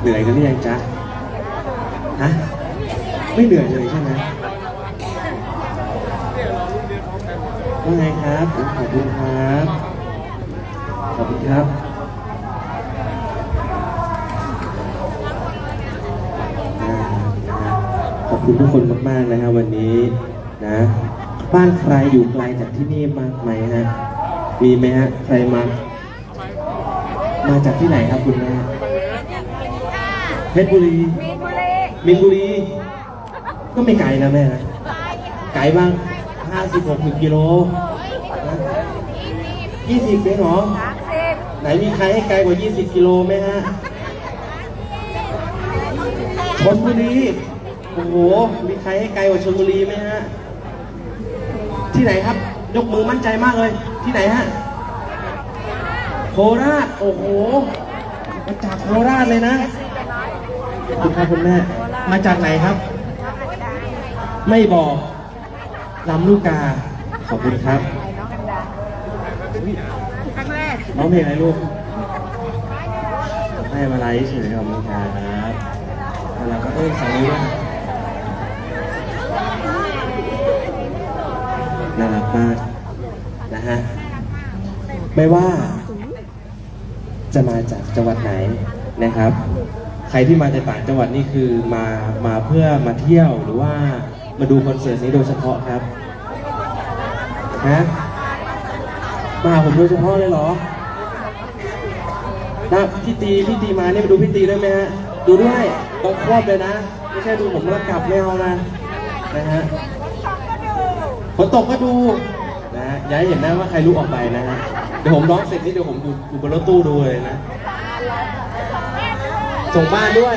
เหนื่อยกันหรือยังจ๊ะฮะไม่เหนื่อยเลยใช่ไหมว่าไงครับ ขอบคุณครับ ขอบคุณครับอ่านะครับ ขอบคุณทุกคนมากๆนะครับวันนี้นะ บ้านใครอยู่ไกลจากที่นี่มากไหมฮะ มีไหมฮะ ใครมา มาจากที่ไหนครับคุณแม่ เพชรบุรีมีนบุรีมินบุรี ก็ไม่ไกลนะแม่นะไกลบ้างห้าสิบหกสิบกิโลยี่สิบเองเหรอสามสิบไหนมีใครให้ไกลกว่า 20 กิโลไหมฮะชนบุรี โอ้โห มีใครให้ไกลกว่าชนบุรีไหมฮะ ที่ไหนครับ ยกมือมั่นใจมากเลย ที่ไหนฮะ โคราช โอ้โห มาจากโคราชเลยนะขอบ คุณครับคุณแม่ มาจากไหนครับ ไม่บอกลำลูกกา ขอบคุณครับน้องกันดาครั้งแรกร้องเพลงอะไรลูกให้มาไลฟ์เฉยๆขอบคุณครับแล้วก็เอ้ยสองนิ้วด้วยน่ารักมากนะฮะ ไม่ว่าจะมาจากจังหวัดไหนนะครับ ใครที่มาจากต่างจังหวัดนี่คือมามาเพื่อมาเที่ยวหรือว่ามาดูคอนเสิร์ตนี้โดยเฉพาะครับฮะมาผมโดยเฉพาะเลยเหรอนะพี่ตีพี่ตีมาเนี่ยมาดูพี่ตีด้วยไหมฮะดูด้วยต้องควบเลยนะ ไม่ใช่ดูผมแล้วกลับไม่เอานะนะฮะฝนตกก็ดูนะฮะย่าให้เห็นนะว่าใครรู้ออกไปนะฮะเดี๋ยวผมร้องเสร็จนี่เดี๋ยวผมอยู่อยู่บนรถตู้ดูเลยนะ ส่งบ้านด้วย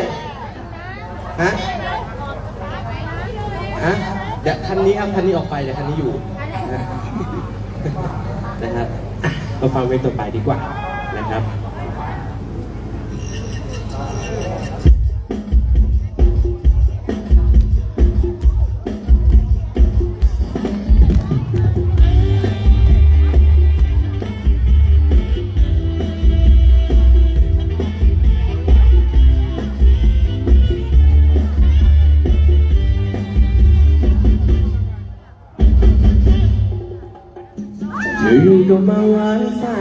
ฮะ ฮะ เดี๋ยวคันนี้ครับคันนี้ออกไปเดี๋ยวคันนี้อยู่นะครับมาฟังเพลงต่อไปดีกว่านะครับ อยู่ๆก็มาหวานใส่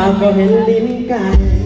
ปากก็เห็นลิ้นไก่